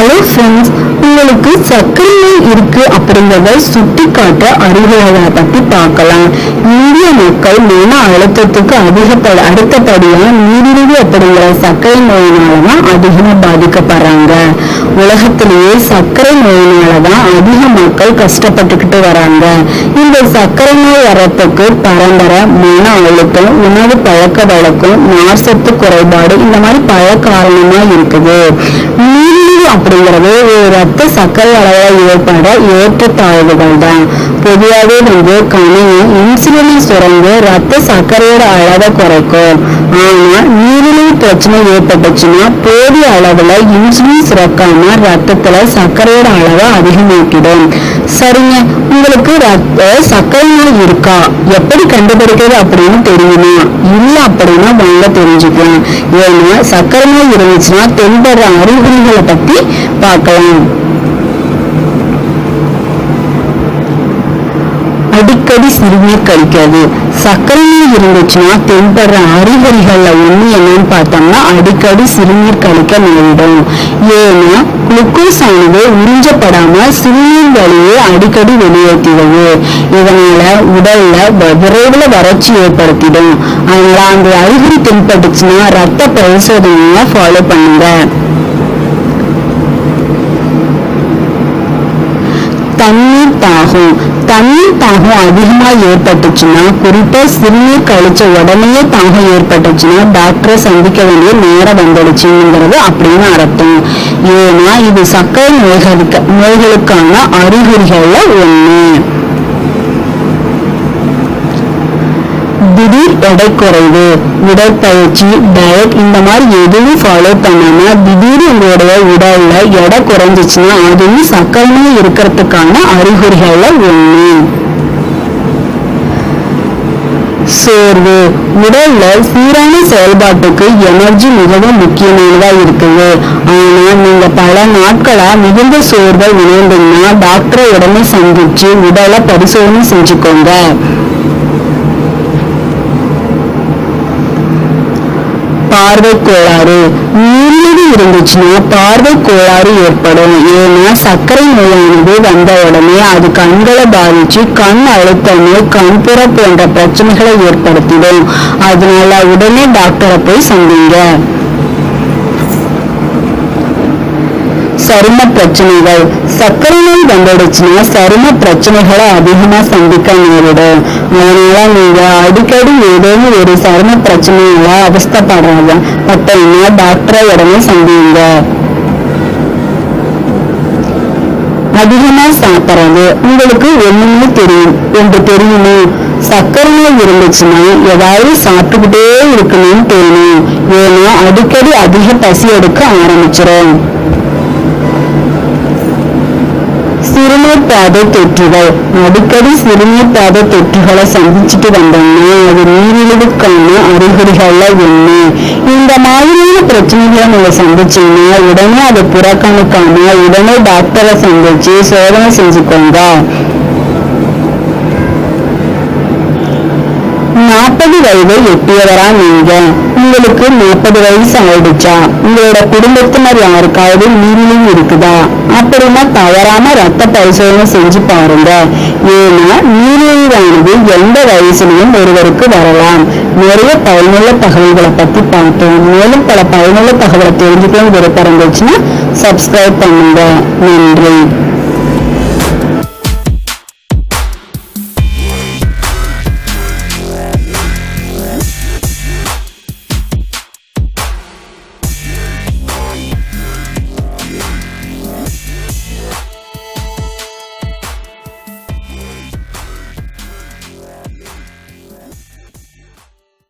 Hello friends உங்களுக்கு சர்க்கரை நோய் இருக்கு அப்படிங்கிறத சுட்டி காட்ட அறிகுறிகளை பத்தி பார்க்கலாம். இந்திய மக்கள் மன அழுத்தத்துக்கு அதிகப்பட அடுத்தபடியா நீரிழிவு அப்படிங்கிற சர்க்கரை நோயினால தான் அதிகமா பாதிக்கப்படுறாங்க. உலகத்திலேயே சர்க்கரை நோயினால தான் அதிக மக்கள் கஷ்டப்பட்டுக்கிட்டு வராங்க. இந்த சர்க்கரை நோய் வரத்துக்கு பரம்பரை மன அழுத்தம் உணவு பழக்க வழக்கம் நார்சத்து குறைபாடு இந்த மாதிரி பல காரணமா இருக்குது. நீர் அப்படிங்கிறது ஒரு ரத்த சர்க்கரை அளவில் ஏற்பட ஏற்றத்தாழ்வுகள் தான் பொதுவாகவே வந்து கணினி இன்சுலினை சுரந்து ரத்த சர்க்கரையோட அளவை குறைக்கும். ஆனா நீ பிரச்சனை ஏற்பட்டுச்சுன்னா போதிய அளவுல இன்சுலின் சுரக்காம ரத்தத்துல சர்க்கரையோட அளவை அதிகமாக்கிடும். சரிங்க உங்களுக்கு ரத்த சர்க்கரை நோய் இருக்கா? எப்படி கண்டுபிடிக்கிறது அப்படின்னு தெரியுமா? இல்ல அப்படின்னா வாங்க தெரிஞ்சுக்கலாம். ஏன்னா சர்க்கரை நோய் இருந்துச்சுன்னா தென்படுற அறிகுறிகளை பத்தி பார்க்கலாம் அடிக்கடி சிறுநீர் கழிக்காது. சர்க்கரை இருந்துச்சுன்னா தென்படுற அறிகுறிகள்ல ஒண்ணு என்னன்னு பார்த்தோம்னா அடிக்கடி சிறுநீர் கழிக்க நேரிடும். ஏன்னா குளுக்கோஸ் ஆனது உறிஞ்சப்படாம சிறுநீர் வழியே அடிக்கடி வெளியேற்றிடுது. இதனால உடல்ல விரைவில் வறட்சி ஏற்படுத்திடும். அதனால அந்த அறிகுறி தென்பட்டுச்சுன்னா ரத்த பரிசோதனையை ஃபாலோ பண்ணுங்க தண்ணீர் தாகம் தண்ணீர் தாகம் அதிகமா ஏற்பட்டுச்சுன்னா குறிப்பா சிறுநீர் கழிச்ச உடனே தாகம் ஏற்பட்டுச்சுன்னா டாக்டரை சந்திக்க வேண்டிய நேரம் வந்துடுச்சுங்கிறது அப்படின்னு அர்த்தம். ஏன்னா இது சர்க்கரை நோய்களுக்கு நோய்களுக்கான அறிகுறிகள்ல ஒண்ணு. திடீர் எடை குறைவு உடற்பயிற்சி டயட் இந்த மாதிரி எதுவும் ஃபாலோ பண்ணாம திடீர் உங்களுடைய உடல்ல எடை குறைஞ்சிச்சுன்னா அதுவும் சர்க்கரை இருக்கிறதுக்கான அறிகுறிகள்ல ஒண்ணு. சோர்வு. உடல்ல சீரான செயல்பாட்டுக்கு எனர்ஜி மிகவும் முக்கியமானதா இருக்குது. ஆனா நீங்க பல நாட்களா மிகுந்த சோர்வை உணர்ந்தீங்கன்னா டாக்டரை உடனே சந்திச்சு உடலை பரிசோதனை செஞ்சுக்கோங்க. பார்வை கோளாறு நீரிழிவு இருந்துச்சுன்னா பார்வை கோளாறு ஏற்படும். ஏன்னா சர்க்கரை நோயானது வந்த உடனே அது கண்களை பாதிச்சு கண் அழுத்தம் கண் கண்புற போன்ற பிரச்சனைகளை ஏற்படுத்திடும். அதனால உடனே டாக்டரை போய் சந்திங்க சரும பிரச்சனைகள் சர்க்கரை நோய் வந்துடுச்சுன்னா சரும பிரச்சனைகளை அதிகமா சந்திக்க நேரிடும். அதனால நீங்க அடிக்கடி ஏதேனும் ஒரு சரும பிரச்சனையால அவஸ்தப்படுறாங்க பட்டீங்கன்னா டாக்டரை உடனே சந்திங்க அதிகமா சாப்பிடுறது உங்களுக்கு ஒண்ணுமே தெரியும். என்று தெரியுமா? சர்க்கரை நோய் இருந்துச்சுன்னா ஏதாவது சாப்பிட்டுக்கிட்டே இருக்கணும்னு தெரியும் ஏன்னா அடிக்கடி அதிக பசி எடுக்க ஆரம்பிச்சிடும் சிறுநீர் பாதை தொற்றுகள் அடிக்கடி சிறுமி பாதை தொற்றுகளை சந்திச்சுட்டு வந்தோம்னா அது நீரிழிவுக்கான அறிகுறிகள்ல என்ன இந்த மாதிரியான பிரச்சனைகளை நீங்க சந்திச்சீங்கன்னா உடனே அதை புறக்கணிக்காம உடனே டாக்டரை சந்திச்சு சோதனை செஞ்சுக்கோங்க முப்பது வயதை எட்டியவரா நீங்க உங்களுக்கு நாற்பது வயசு ஆயிடுச்சா? உங்களோட குடும்பத்தினர் யாருக்காவது நீரிழிவு இருக்குதா? அப்படின்னா தவறாம ரத்த பரிசோதனை செஞ்சு பாருங்க. ஏன்னா நீரிழிவானது எந்த வயசுலயும் ஒருவருக்கு வரலாம். நிறைய பயனுள்ள தகவல்களை பத்தி பார்த்தோம். மேலும் பல பயனுள்ள தகவலை தெரிஞ்சுக்கணும் விருப்பம் இருந்துச்சுன்னா சப்ஸ்கிரைப் பண்ணுங்க. நன்றி.